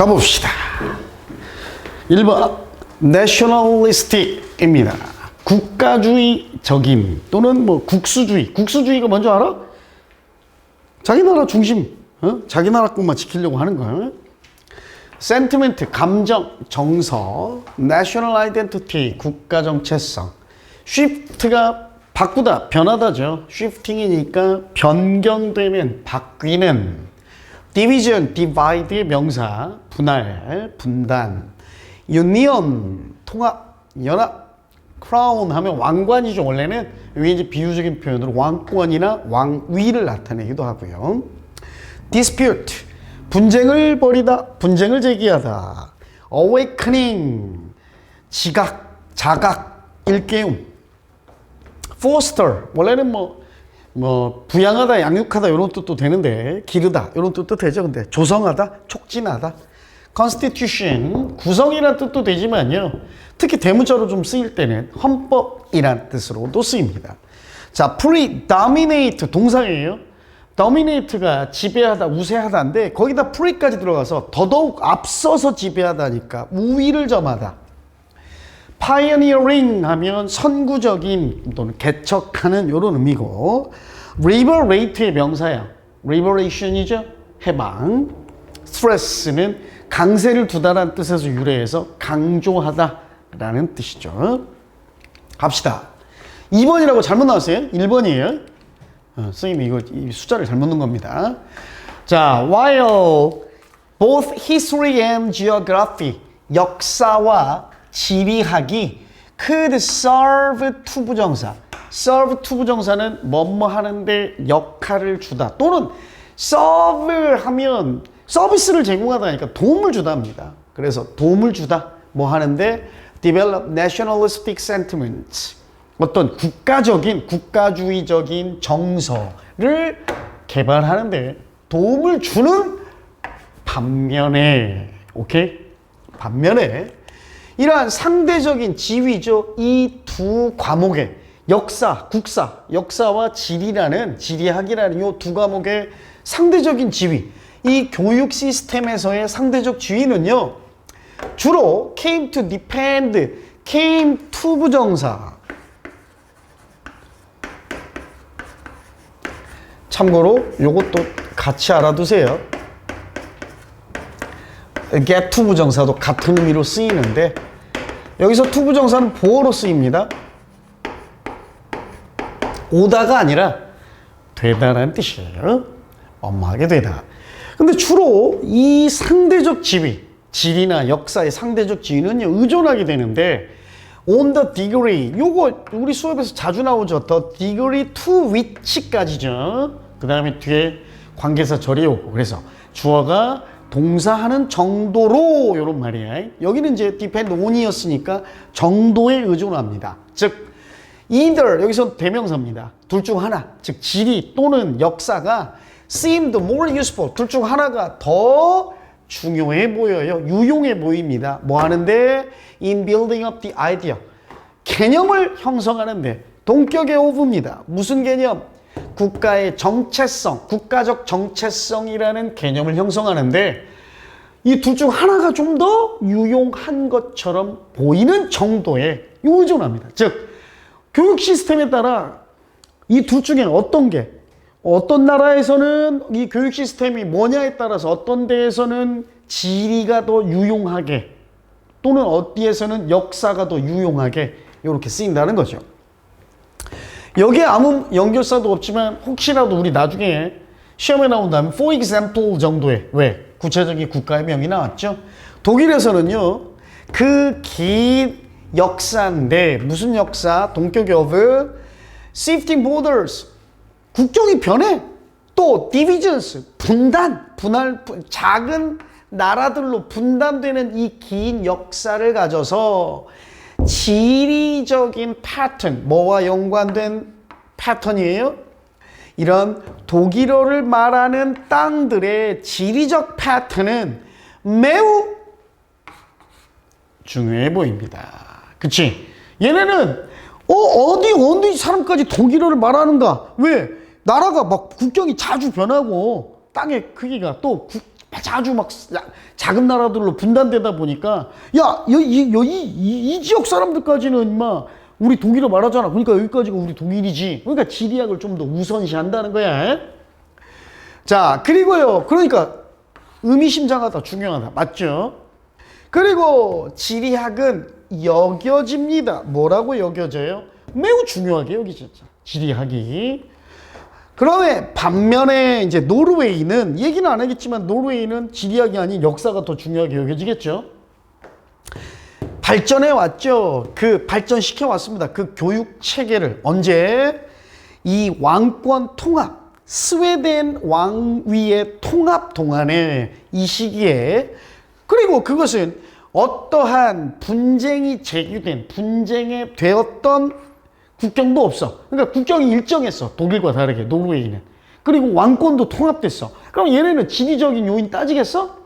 가봅시다. 1번 nationalistic입니다. 국가주의적인 또는 뭐 국수주의. 국수주의가 뭔지 알아? 자기 나라 중심, 어? 자기 나라 것만 지키려고 하는 거야. sentiment, 감정, 정서, national 국가 정체성. shift가 바꾸다, 변하다죠. shifting이니까 변경되면, 바뀌는. Division, divide의 명사, 분할, 분단. union, 통합, 연합. crown 하면 왕관이죠. 원래는 이게 이제 비유적인 표현으로 왕권이나 왕위를 나타내기도 하고요. dispute, 분쟁을 벌이다, 분쟁을 제기하다. awakening, 지각, 자각, 일깨움. foster, 원래는 뭐, 뭐, 부양하다, 양육하다, 이런 뜻도 되는데, 기르다, 이런 뜻도 되죠. 근데 조성하다, 촉진하다. constitution, 구성이라는 뜻도 되지만요. 특히 대문자로 좀 쓰일 때는 헌법이란 뜻으로도 쓰입니다. 자, predominate 동사예요. dominate가 지배하다, 우세하다인데 거기다 pre까지 들어가서 더더욱 앞서서 지배하다니까 우위를 점하다. Pioneering 하면 선구적인 또는 개척하는 이런 의미고 liberate의 명사야. liberation이죠. 해방. stress는 강세를 두다라는 뜻에서 유래해서 강조하다라는 뜻이죠. 갑시다. 2번이라고 잘못 나왔어요. 1번이에요. 어, 선생님이 이 숫자를 잘못 넣은 겁니다. 자, while both history and geography 역사와 지리학이 could serve to 부정사. serve to 부정사는 뭐뭐 하는데 역할을 주다 또는 serve 하면 서비스를 제공하다니까 도움을 주다입니다. 그래서 도움을 주다. 뭐 하는데? develop nationalistic sentiments. 어떤 국가적인 국가주의적인 정서를 개발하는데 도움을 주는 반면에 오케이 반면에 이러한 상대적인 지위죠. 이 두 과목의 역사 국사 역사와 지리라는 지리학이라는 이 두 과목의 상대적인 지위. 이 교육 시스템에서의 상대적 지위는요 주로 came to depend came to 부정사. 참고로 요것도 같이 알아두세요. get to 부정사도 같은 의미로 쓰이는데 여기서 to 부정사는 보어로 쓰입니다. 오다가 아니라 되다라는 뜻이에요. 엄하게 되다. 근데 주로 이 상대적 지위, 지리나 역사의 상대적 지위는 의존하게 되는데 on the degree 요거 우리 수업에서 자주 나오죠. the degree to which까지죠. 그 다음에 뒤에 관계사 절이 오고 그래서 주어가 동사하는 정도로 이런 말이야. 여기는 이제 depend on이었으니까 정도에 의존합니다. 즉 either 여기서 대명사입니다. 둘 중 하나. 즉 지리 또는 역사가 seemed more useful. 둘 중 하나가 더 중요해 보여요. 유용해 보입니다. 뭐 하는데 in building up the idea. 개념을 형성하는데 동격의 오브입니다. 무슨 개념? 국가의 정체성, 국가적 정체성이라는 개념을 형성하는데 이 둘 중 하나가 좀 더 유용한 것처럼 보이는 정도에 의존합니다. 즉 교육 시스템에 따라 이 둘 중에 어떤 게 어떤 나라에서는 이 교육 시스템이 뭐냐에 따라서 어떤 데에서는 지리가 더 유용하게 또는 어디에서는 역사가 더 유용하게 이렇게 쓰인다는 거죠. 여기에 아무 연결사도 없지만 혹시라도 우리 나중에 시험에 나온다면 for example 정도의 왜 구체적인 국가의 명이 나왔죠. 독일에서는요 그 긴 역사인데 무슨 역사? 동격의 of shifting borders 국경이 변해 또 divisions 분단 분할 분- 작은 나라들로 분단되는 이 긴 역사를 가져서 지리적인 패턴, 뭐와 연관된 패턴이에요? 이런 독일어를 말하는 땅들의 지리적 패턴은 매우 중요해 보입니다. 그치? 얘네는, 어, 어디, 어디 사람까지 독일어를 말하는가? 왜? 나라가 막 국경이 자주 변하고, 땅의 크기가 또 국, 아주 막 야- 작은 나라들로 분단되다 보니까 야, 여, 이, 여, 이, 이, 이 지역 사람들까지는 임마 우리 독일어 말하잖아. 그러니까 여기까지가 우리 독일이지. 그러니까 지리학을 좀 더 우선시한다는 거야. 자, 그리고요. 그러니까 의미심장하다, 중요하다. 맞죠? 그리고 지리학은 여겨집니다. 뭐라고 여겨져요? 매우 중요하게 여기졌죠. 지리학이. 그러면 반면에 이제 노르웨이는 얘기는 안 하겠지만 노르웨이는 지리학이 아닌 역사가 더 중요하게 여겨지겠죠. 발전해 왔죠. 그 발전시켜 왔습니다. 그 교육 체계를 언제 이 왕권 통합 스웨덴 왕위의 통합 동안에 이 시기에 그리고 그것은 어떠한 분쟁이 제기된 분쟁에 되었던 국경도 없어. 그러니까 국경이 일정했어. 독일과 다르게 노르웨이는. 그리고 왕권도 통합됐어. 그럼 얘네는 지리적인 요인 따지겠어?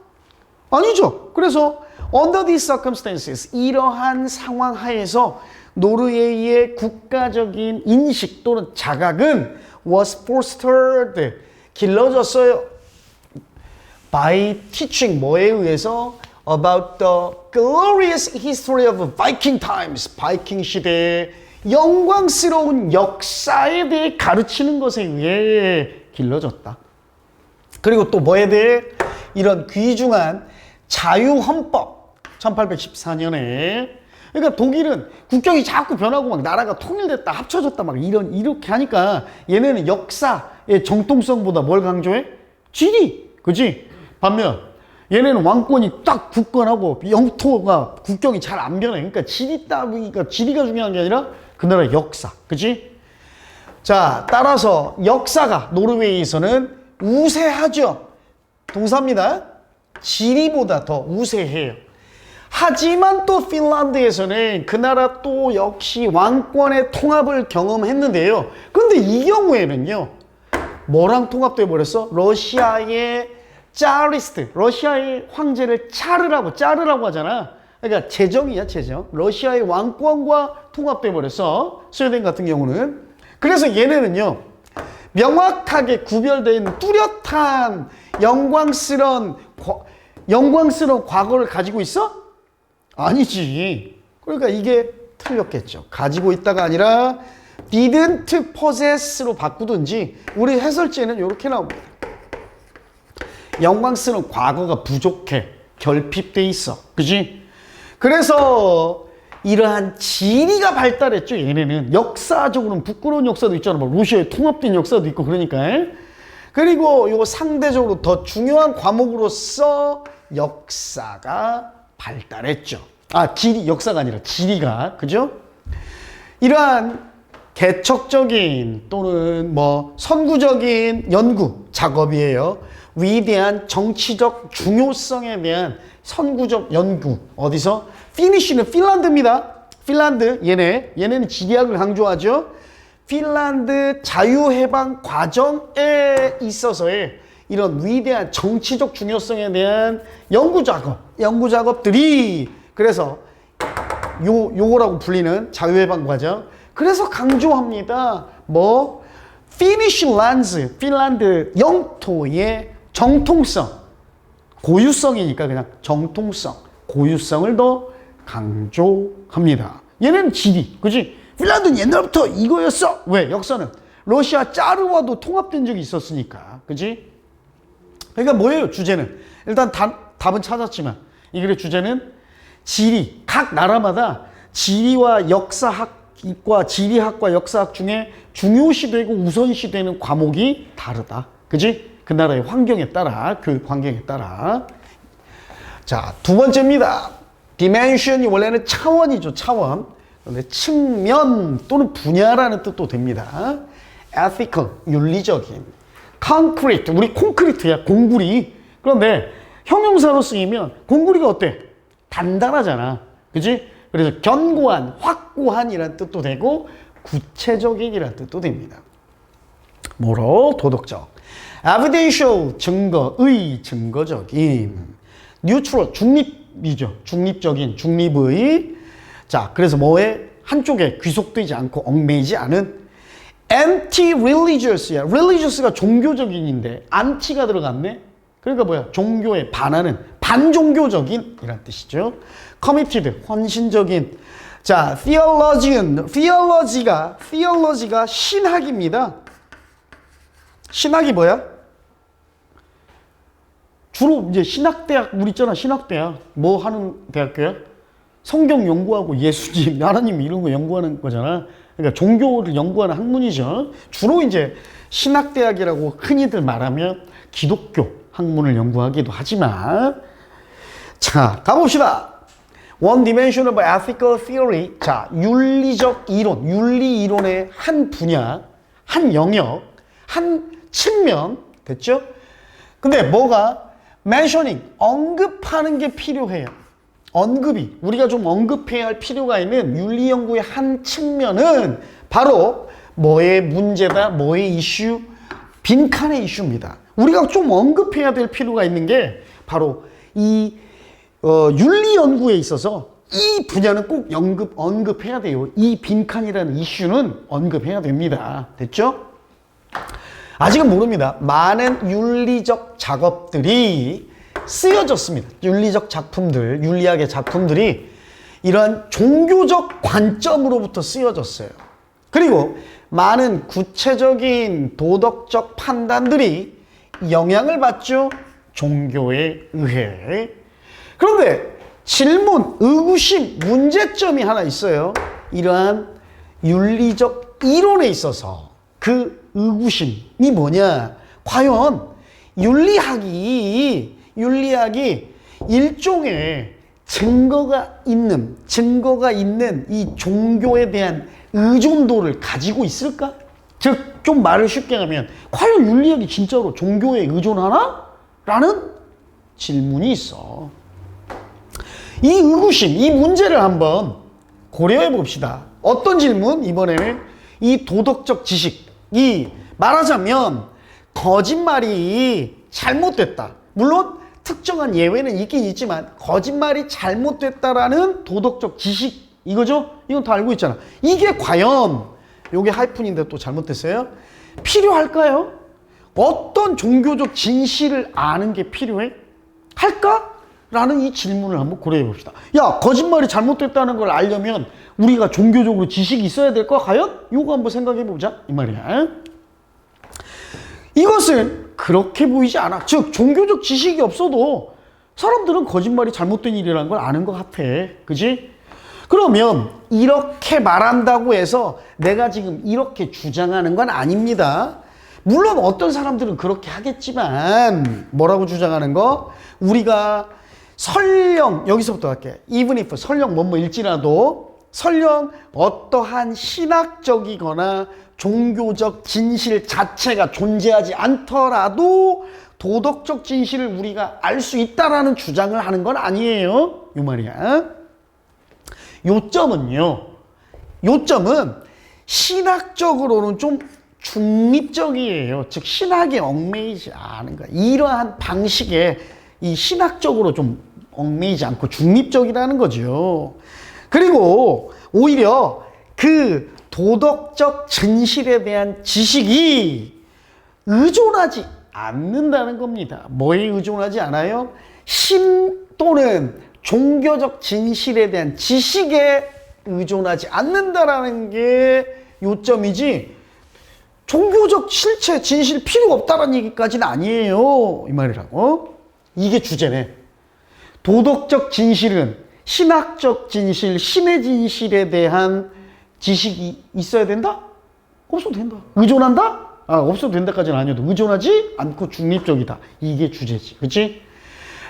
아니죠. 그래서 under these circumstances 이러한 상황 하에서 노르웨이의 국가적인 인식 또는 자각은 was fostered 길러졌어요. by teaching 뭐에 의해서 about the glorious history of Viking times 바이킹 시대의 영광스러운 역사에 대해 가르치는 것에 의해 길러졌다. 그리고 또 뭐에 대해 이런 귀중한 자유헌법 1814년에 그러니까 독일은 국경이 자꾸 변하고 막 나라가 통일됐다 합쳐졌다 막 이런 이렇게 하니까 얘네는 역사의 정통성보다 뭘 강조해? 지리 그지? 반면 얘네는 왕권이 딱 굳건하고 영토가 국경이 잘 안 변해 그러니까 지리 따위가 지리가 중요한 게 아니라 그 나라의 역사. 그지? 자 따라서 역사가 노르웨이에서는 우세하죠. 동사입니다. 지리보다 더 우세해요. 하지만 또 핀란드에서는 그 나라 또 역시 왕권의 통합을 경험했는데요. 근데 이 경우에는요 뭐랑 통합돼 버렸어? 러시아의 짜리스트 러시아의 황제를 차르라고 짜르라고 하잖아 그러니까 제정이야 제정 러시아의 왕권과 통합돼 버렸어 스웨덴 같은 경우는 그래서 얘네는요 명확하게 있는 뚜렷한 영광스러운 과- 영광스러운 과거를 가지고 있어? 아니지. 그러니까 이게 틀렸겠죠. 가지고 있다가 아니라 didn't possess로 바꾸든지 우리 해설지에는 이렇게 나옵니다. 영광스러운 과거가 부족해. 결핍돼 있어. 그지? 그래서 이러한 지리가 발달했죠. 얘네는 역사적으로는 부끄러운 역사도 있잖아. 뭐 러시아에 통합된 역사도 있고 그러니까. 그리고 요 상대적으로 더 중요한 과목으로서 역사가 발달했죠. 아, 지리, 역사가 아니라 지리가. 그죠? 이러한 개척적인 또는 뭐 선구적인 연구 작업이에요. 위대한 정치적 중요성에 대한 선구적 연구. 어디서? 피니쉬는 핀란드입니다. 핀란드. 얘네. 얘네는 지리학을 강조하죠. 핀란드 자유해방 과정에 있어서의 이런 위대한 정치적 중요성에 대한 연구 작업, 연구 작업들이 그래서 요 요거라고 불리는 자유해방 과정. 그래서 강조합니다. 뭐 피니쉬 란즈, 핀란드 영토의 정통성, 고유성이니까 그냥 정통성, 고유성을 더 강조합니다. 얘는 지리, 그지? 핀란드는 옛날부터 이거였어. 왜? 역사는 러시아 짜르와도 통합된 적이 있었으니까, 그지? 그러니까 뭐예요? 주제는 일단 답, 답은 찾았지만 이 글의 주제는 지리 각 나라마다 지리와 역사학과 지리학과 역사학 중에 중요시되고 우선시되는 과목이 다르다. 그지? 그 나라의 환경에 따라 그 환경에 따라 자, 두 번째입니다. 디멘션이 원래는 차원이죠, 차원. 그런데 측면 또는 분야라는 뜻도 됩니다. ethical, 윤리적인. concrete, 우리 콘크리트야, 공구리. 그런데 형용사로 쓰이면 공구리가 어때? 단단하잖아. 그지? 그래서 견고한, 확고한이라는 뜻도 되고 구체적인이라는 뜻도 됩니다. 뭐로? 도덕적. Evidential, 증거 의, 증거적인. neutral, 중립이죠. 중립적인, 중립의. 자, 그래서 뭐에? 한쪽에 귀속되지 않고 얽매이지 않은 anti-religious야. religious가 종교적인인데 anti가 들어갔네. 그러니까 뭐야? 종교에 반하는 반종교적인 이란 뜻이죠. committed 헌신적인 자, theologian theology가 theology가 신학입니다. 신학이 뭐야? 주로 이제 신학대학 우리 있잖아 신학대학 뭐 하는 대학교야? 성경 연구하고 예수님 하나님 이런 거 연구하는 거잖아. 그러니까 종교를 연구하는 학문이죠. 주로 이제 신학대학이라고 흔히들 말하면 기독교 학문을 연구하기도 하지만 자 가봅시다. One dimension of ethical theory. 자 윤리적 이론, 윤리 이론의 한 분야, 한 영역, 한 측면 됐죠? 근데 뭐가 mentioning 언급하는 게 필요해요. 언급이 우리가 좀 언급해야 할 필요가 있는 윤리 연구의 한 측면은 바로 뭐의 문제다, 뭐의 이슈, 빈칸의 이슈입니다. 우리가 좀 언급해야 될 필요가 있는 게 바로 이 어, 윤리 연구에 있어서 이 분야는 꼭 언급 언급해야 돼요. 이 빈칸이라는 이슈는 언급해야 됩니다. 됐죠? 아직은 모릅니다. 많은 윤리적 작업들이 쓰여졌습니다. 윤리적 작품들, 윤리학의 작품들이 이러한 종교적 관점으로부터 쓰여졌어요. 그리고 많은 구체적인 도덕적 판단들이 영향을 받죠. 종교에 의해. 그런데 질문, 의구심, 문제점이 하나 있어요. 이러한 윤리적 이론에 있어서 그 의구심이 뭐냐? 과연 윤리학이 윤리학이 일종의 증거가 있는 증거가 있는 이 종교에 대한 의존도를 가지고 있을까? 즉 좀 말을 쉽게 하면 과연 윤리학이 진짜로 종교에 의존하나? 라는 질문이 있어. 이 의구심, 이 문제를 한번 고려해 봅시다. 어떤 질문? 이번에는 이 도덕적 지식 이 말하자면 거짓말이 잘못됐다. 물론 특정한 예외는 있긴 있지만 거짓말이 잘못됐다라는 도덕적 지식 이거죠? 이건 다 알고 있잖아. 이게 과연 요게 하이픈인데 또 잘못됐어요? 필요할까요? 어떤 종교적 진실을 아는 게 필요해? 할까? 라는 이 질문을 한번 고려해 봅시다. 야, 거짓말이 잘못됐다는 걸 알려면 우리가 종교적으로 지식이 있어야 될까? 과연? 요거 한번 생각해 보자. 이 말이야. 이것은 그렇게 보이지 않아. 즉, 종교적 지식이 없어도 사람들은 거짓말이 잘못된 일이라는 걸 아는 것 같아. 그지? 그러면 이렇게 말한다고 해서 내가 지금 이렇게 주장하는 건 아닙니다. 물론 어떤 사람들은 그렇게 하겠지만 뭐라고 주장하는 거? 우리가 설령 여기서부터 할게. even if 설령 뭐뭐일지라도 설령 어떠한 신학적이거나 종교적 진실 자체가 존재하지 않더라도 도덕적 진실을 우리가 알 수 있다라는 주장을 하는 건 아니에요. 요 말이야. 요점은요. 요점은 신학적으로는 좀 중립적이에요. 즉 신학에 얽매이지 않은 거야. 이러한 방식의 이 신학적으로 좀 얽매이지 않고 중립적이라는 거죠. 그리고 오히려 그 도덕적 진실에 대한 지식이 의존하지 않는다는 겁니다. 뭐에 의존하지 않아요? 신 또는 종교적 진실에 대한 지식에 의존하지 않는다라는 게 요점이지 종교적 실체 진실 필요 없다라는 얘기까지는 아니에요 이 말이라고 이게 주제네 도덕적 진실은 신학적 진실 신의 진실에 대한 지식이 있어야 된다? 없어도 된다. 의존한다? 아 없어도 된다까지는 아니어도 의존하지 않고 중립적이다. 이게 주제지. 그렇지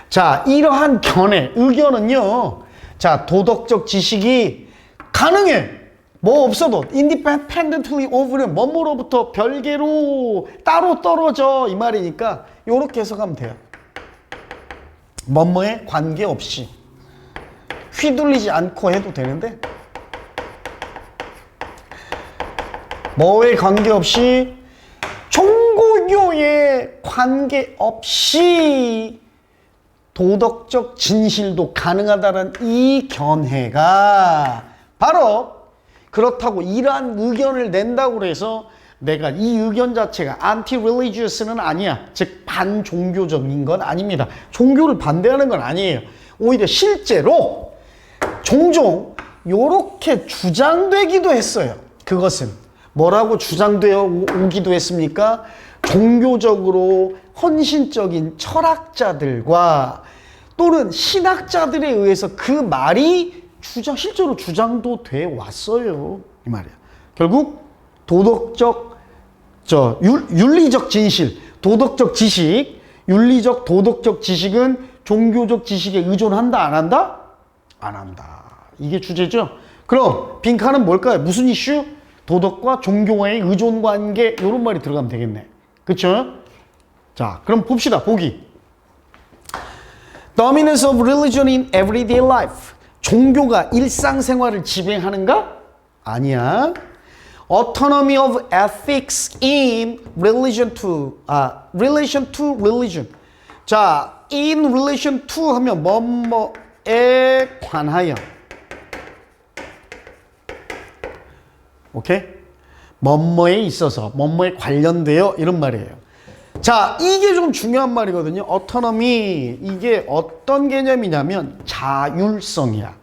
자, 이러한 견해, 의견은요. 자, 도덕적 지식이 가능해. 뭐 없어도 independently of는 뭐뭐로부터 별개로 따로 떨어져. 이 말이니까 요렇게 해석하면 돼요. 뭐뭐에 관계없이 휘둘리지 않고 해도 되는데 뭐에 관계없이 종고교에 관계없이 도덕적 진실도 가능하다는 이 견해가 바로 그렇다고 이러한 의견을 낸다고 해서 내가 이 의견 자체가 anti-religious는 아니야. 즉 반종교적인 건 아닙니다. 종교를 반대하는 건 아니에요. 오히려 실제로 종종 요렇게 주장되기도 했어요. 그것은 뭐라고 주장되어 오- 오기도 했습니까? 종교적으로 헌신적인 철학자들과 또는 신학자들에 의해서 그 말이 주장 실제로 주장도 돼 왔어요. 이 말이야. 결국 도덕적 저 윤, 윤리적 진실, 도덕적 지식, 윤리적 도덕적 지식은 종교적 지식에 의존한다 안 한다? 안 한다. 이게 주제죠. 그럼 빈칸은 뭘까요? 무슨 이슈? 도덕과 종교와의 의존 관계 이런 말이 들어가면 되겠네. 그렇죠? 자, 그럼 봅시다. 보기. Dominance of religion in everyday life. 종교가 일상생활을 지배하는가? 아니야. Autonomy of ethics in relation to 아 relation to religion. 자, in relation to 하면 뭐뭐에 관하여. 오케이? 뭐뭐에 있어서 뭐뭐에 관련되어 이런 말이에요. 자, 이게 좀 중요한 말이거든요. autonomy 이게 어떤 개념이냐면 자율성이야.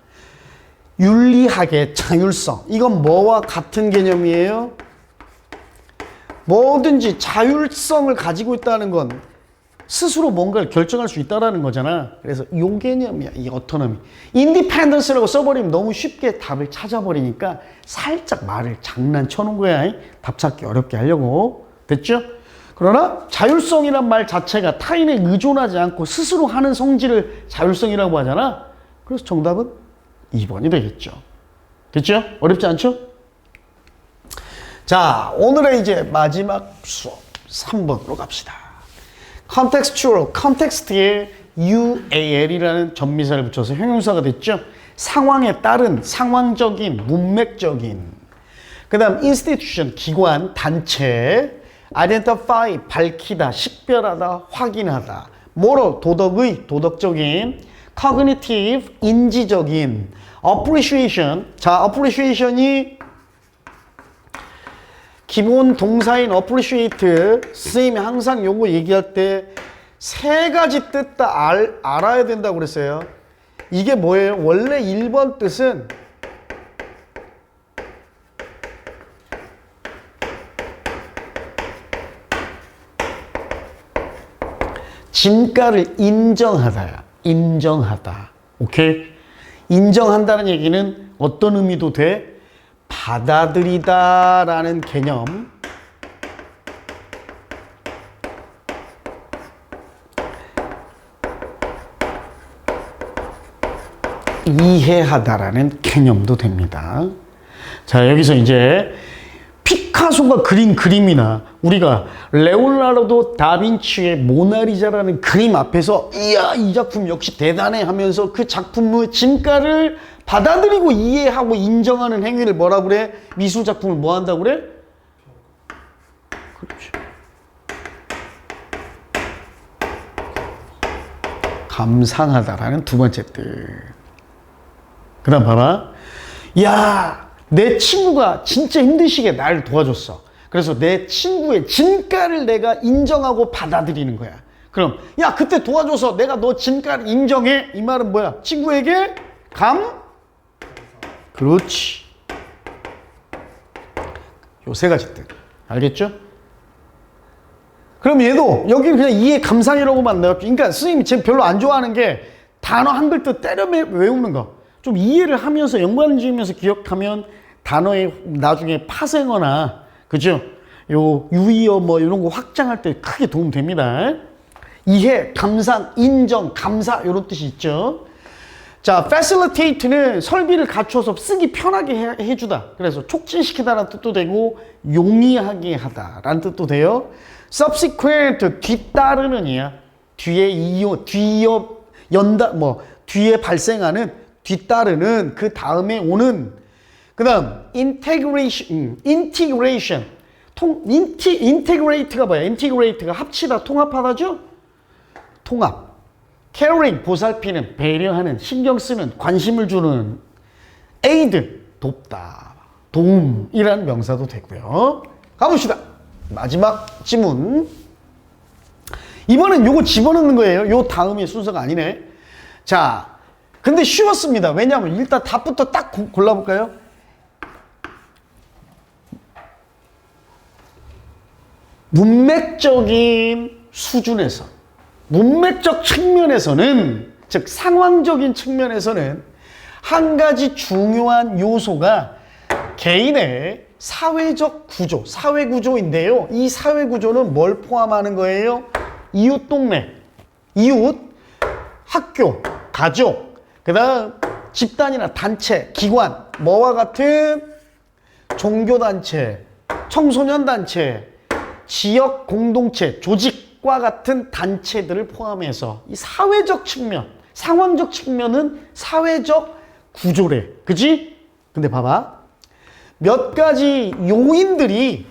윤리학의 자율성. 이건 뭐와 같은 개념이에요? 뭐든지 자율성을 가지고 있다는 건 스스로 뭔가를 결정할 수 있다라는 거잖아. 그래서 요 개념이야, 이 어토노미. 인디펜던스라고 써버리면 너무 쉽게 답을 찾아버리니까 살짝 말을 장난쳐 놓은 거야. 답 찾기 어렵게 하려고. 됐죠? 그러나 자율성이란 말 자체가 타인에 의존하지 않고 스스로 하는 성질을 자율성이라고 하잖아. 그래서 정답은 2번이 되겠죠. 됐죠? 어렵지 않죠? 자, 오늘의 이제 마지막 수업 3번으로 갑시다. Contextual, context에 UAL이라는 전미사를 붙여서 형용사가 됐죠. 상황에 따른 상황적인, 문맥적인. 그 다음 institution, 기관, 단체. identify, 밝히다, 식별하다, 확인하다. moral, 도덕의, 도덕적인. cognitive, 인지적인. appreciation, 자, appreciation이 기본 동사인 appreciate 선생님이 항상 요거 얘기할 때 세 가지 뜻다 알아야 된다고 그랬어요. 이게 뭐예요? 원래 1번 뜻은 진가를 인정하다야. 인정하다. 오케이? 인정한다는 얘기는 어떤 의미도 돼? 받아들이다 라는 개념. 이해하다라는 개념도 됩니다. 자, 여기서 이제 피카소가 그린 그림이나 우리가 레올라르도 다빈치의 모나리자라는 그림 앞에서 이야 이 작품 역시 대단해 하면서 그 작품의 진가를 받아들이고 이해하고 인정하는 행위를 뭐라 그래? 미술 작품을 뭐 한다고 그래? 그렇지. 감상하다라는 두 번째 뜻. 그 다음 봐봐. 야, 내 친구가 진짜 힘드시게 날 도와줬어. 그래서 내 친구의 진가를 내가 인정하고 받아들이는 거야. 그럼, 야, 그때 도와줘서 내가 너 진가를 인정해. 이 말은 뭐야? 친구에게 감? 그렇지. 요 세 가지 뜻. 알겠죠? 그럼 얘도 여기 그냥 이해 감상이라고만 나왔죠. 그러니까 선생님이 지금 별로 안 좋아하는 게 단어 한글 뜻 때려 매- 외우는 거. 좀 이해를 하면서 연관 지으면서 기억하면 단어에 나중에 파생어나 그죠? 요 유의어 뭐 이런 거 확장할 때 크게 도움 됩니다. 이해, 감상, 인정, 감사 이런 뜻이 있죠. 자, facilitate는 설비를 갖춰서 쓰기 편하게 해, 해주다. 그래서 촉진시키다라는 뜻도 되고 용이하게 하다라는 뜻도 돼요. subsequent 뒤따르는 이야. 뒤에 이어 뒤이어 연다 뭐 뒤에 발생하는 뒤따르는 그 다음에 오는 그 다음 integration 음, integration 통 인티 integrate가 뭐야? integrate가 합치다 통합하다죠? 통합. caring 보살피는 배려하는 신경 쓰는 관심을 주는 aid 돕다 도움이라는 명사도 되고요. 가봅시다. 마지막 지문. 이번엔 요거 집어넣는 거예요. 요 다음이 순서가 아니네. 자, 근데 쉬웠습니다. 왜냐하면 일단 답부터 딱 고- 골라볼까요? 문맥적인 수준에서, 문맥적 측면에서는, 즉 상황적인 측면에서는 한 가지 중요한 요소가 개인의 사회적 구조, 사회 구조인데요. 이 사회 구조는 뭘 포함하는 거예요? 이웃 동네, 이웃, 학교, 가족, 그 다음 집단이나 단체, 기관, 뭐와 같은 종교 단체, 청소년 단체, 지역 공동체, 조직과 같은 단체들을 포함해서 이 사회적 측면, 상황적 측면은 사회적 구조래. 그지? 근데 봐봐. 몇 가지 요인들이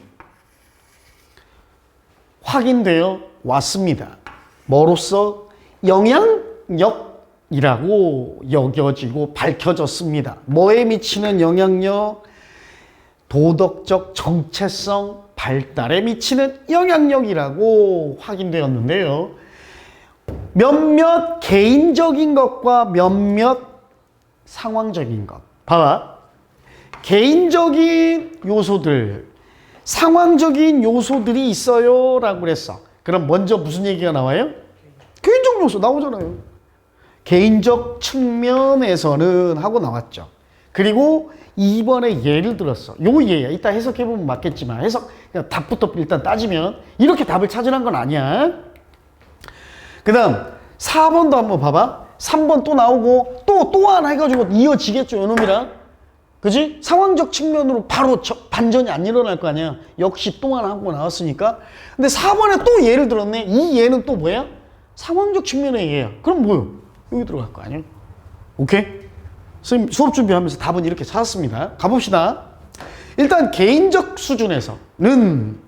확인되어 왔습니다. 뭐로써 영향력이라고 여겨지고 밝혀졌습니다. 뭐에 미치는 영향력? 도덕적 정체성 발달에 미치는 영향력이라고 확인되었는데요. 몇몇 개인적인 것과 몇몇 상황적인 것. 봐봐. 개인적인 요소들, 상황적인 요소들이 있어요. 라고 그랬어. 그럼 먼저 무슨 얘기가 나와요? 개인적 요소 나오잖아요. 개인적 측면에서는 하고 나왔죠. 그리고 이번에 예를 들었어. 요 예야. 이따 해석해보면 맞겠지만 해석, 그냥 답부터 일단 따지면 이렇게 답을 찾으란 건 아니야. 그 다음 4번도 한번 봐봐. 3번 또 나오고 또 또 하나 해가지고 이어지겠죠. 요놈이랑. 그지? 상황적 측면으로 바로 저- 반전이 안 일어날 거 아니야. 역시 또 하나 하고 나왔으니까. 근데 4번에 또 예를 들었네. 이 예는 또 뭐야? 상황적 측면의 예야. 그럼 뭐요? 여기 들어갈 거 아니야? 오케이? 선생님 수업 준비하면서 답은 이렇게 찾았습니다. 가봅시다. 일단 개인적 수준에서는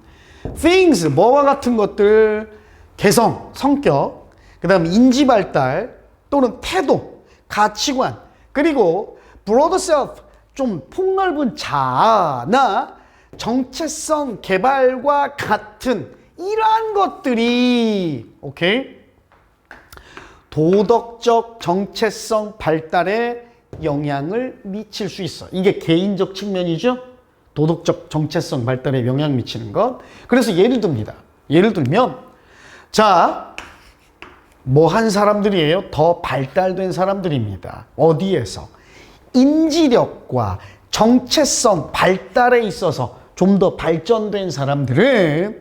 things, 뭐와 같은 것들, 개성, 성격, 그 다음 인지 발달 또는 태도, 가치관, 그리고 broad self, 좀 폭넓은 자아나 정체성 개발과 같은 이러한 것들이 오케이 도덕적 정체성 발달에 영향을 미칠 수 있어. 이게 개인적 측면이죠. 도덕적 정체성 발달에 영향 미치는 것. 그래서 예를 듭니다. 예를 들면 자, 뭐 한 사람들이에요? 더 발달된 사람들입니다. 어디에서? 인지력과 정체성 발달에 있어서 좀 더 발전된 사람들은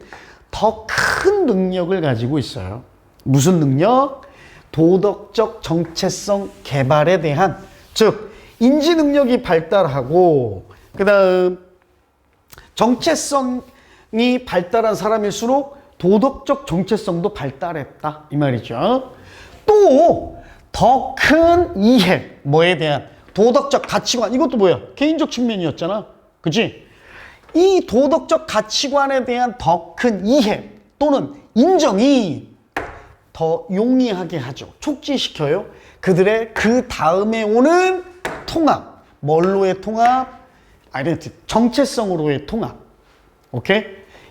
더 큰 능력을 가지고 있어요. 무슨 능력? 도덕적 정체성 개발에 대한 즉 인지 능력이 발달하고 그다음 정체성이 발달한 사람일수록 도덕적 정체성도 발달했다 이 말이죠. 또 더 큰 이해 뭐에 대한 도덕적 가치관 이것도 뭐야 개인적 측면이었잖아, 그지? 이 도덕적 가치관에 대한 더 큰 이해 또는 인정이 더 용이하게 하죠. 촉진시켜요. 그들의 그 다음에 오는 통합. 뭘로의 통합? 아이덴티 정체성으로의 통합. 오케이?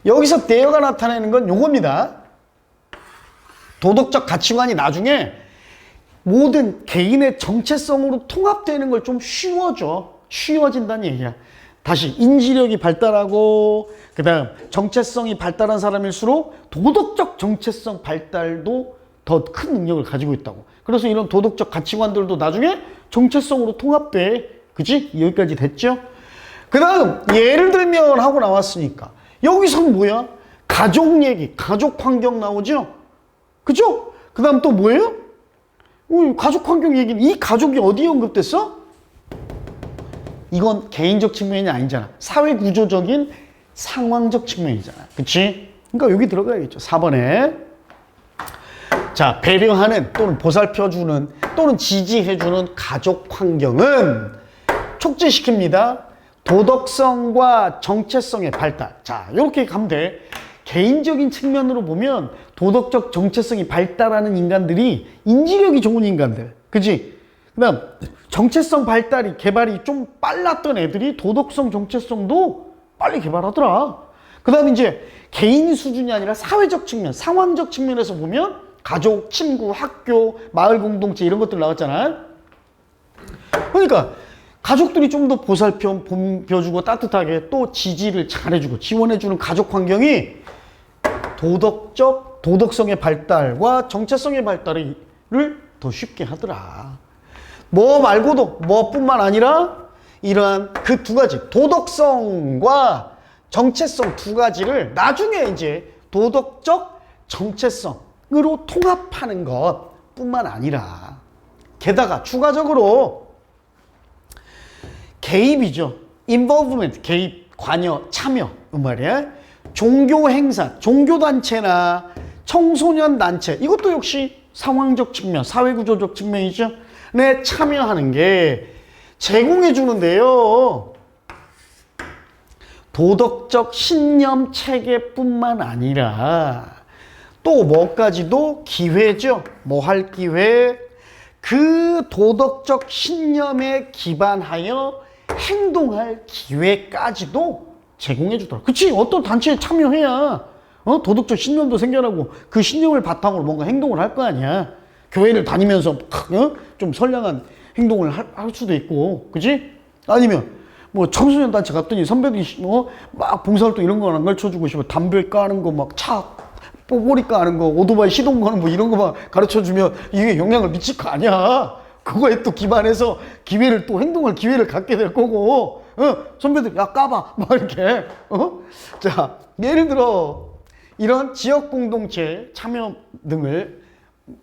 여기서 대여가 나타내는 건 요겁니다. 도덕적 가치관이 나중에 모든 개인의 정체성으로 통합되는 걸 좀 쉬워져. 쉬워진다는 얘기야. 다시 인지력이 발달하고 그다음 정체성이 발달한 사람일수록 도덕적 정체성 발달도 더 큰 능력을 가지고 있다고. 그래서 이런 도덕적 가치관들도 나중에 정체성으로 통합돼. 그지? 여기까지 됐죠? 그 다음 예를 들면 하고 나왔으니까 여기서는 뭐야? 가족 얘기, 가족 환경 나오죠? 그죠? 그 다음 또 뭐예요? 어, 가족 환경 얘기는 이 가족이 어디에 언급됐어? 이건 개인적 측면이 아니잖아. 사회 구조적인 상황적 측면이잖아. 그치? 그러니까 여기 들어가야겠죠. 4번에. 자, 배려하는 또는 보살펴주는 또는 지지해주는 가족 환경은 촉진시킵니다. 도덕성과 정체성의 발달. 자, 이렇게 가면 돼. 개인적인 측면으로 보면 도덕적 정체성이 발달하는 인간들이 인지력이 좋은 인간들. 그지? 그 다음, 정체성 발달이, 개발이 좀 빨랐던 애들이 도덕성, 정체성도 빨리 개발하더라. 그 다음에 이제 개인 수준이 아니라 사회적 측면, 상황적 측면에서 보면 가족, 친구, 학교, 마을 공동체 이런 것들 나왔잖아요. 그러니까 가족들이 좀 더 보살펴 보여주고 따뜻하게 또 지지를 잘해주고 지원해주는 가족 환경이 도덕적 도덕성의 발달과 정체성의 발달을 더 쉽게 하더라. 뭐 말고도 뭐뿐만 아니라 이러한 그 두 가지 도덕성과 정체성 두 가지를 나중에 이제 도덕적 정체성 으로 통합하는 것 뿐만 아니라 게다가 추가적으로 개입이죠. involvement, 개입, 관여, 참여. 그 말이야. 종교 행사, 종교 단체나 청소년 단체. 이것도 역시 상황적 측면, 사회 구조적 측면이죠. 네, 참여하는 게 제공해 주는데요. 도덕적 신념 체계뿐만 아니라 또 뭐까지도 기회죠. 뭐 할 기회. 그 도덕적 신념에 기반하여 행동할 기회까지도 제공해 주더라. 그치? 어떤 단체에 참여해야 어? 도덕적 신념도 생겨나고 그 신념을 바탕으로 뭔가 행동을 할 거 아니야. 교회를 다니면서 어? 좀 선량한 행동을 할, 할 수도 있고, 그지? 아니면 뭐 청소년 단체 갔더니 선배들이 뭐막 봉사활동 이런 거안 가르쳐주고 싶어 담배 까는 거 막 차 뽀꼬리 까는 거 오토바이 시동 거는 뭐 이런 거만 가르쳐 주면 이게 영향을 미칠 거 아니야. 그거에 또 기반해서 기회를 또 행동할 기회를 갖게 될 거고, 어? 선배들 야 까봐 막 이렇게, 어? 자 예를 들어 이런 지역 공동체 참여 등을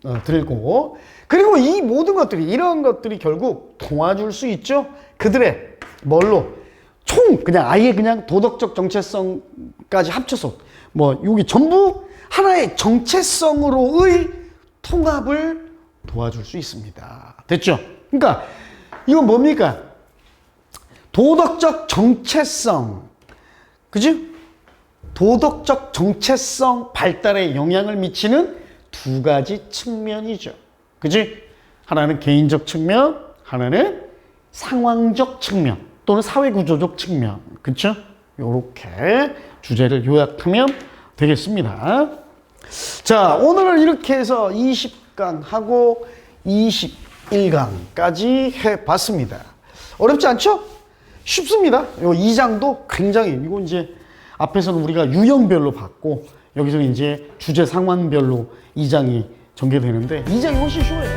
어, 들고 그리고 이 모든 것들이 이런 것들이 결국 도와줄 수 있죠. 그들의 뭘로 총 그냥 아예 그냥 도덕적 정체성까지 합쳐서 뭐 여기 전부 하나의 정체성으로의 통합을 도와줄 수 있습니다. 됐죠? 그러니까 이건 뭡니까? 도덕적 정체성, 그지? 도덕적 정체성 발달에 영향을 미치는 두 가지 측면이죠. 그지? 하나는 개인적 측면, 하나는 상황적 측면 또는 사회구조적 측면. 그쵸? 요렇게 주제를 요약하면 되겠습니다. 자, 오늘은 이렇게 해서 20강 하고 21강까지 해봤습니다. 어렵지 않죠? 쉽습니다. 요 2장도 굉장히, 이거 이제 앞에서는 우리가 유형별로 봤고, 여기서는 이제 주제 상황별로 2장이 전개되는데, 2장이 훨씬 쉬워요.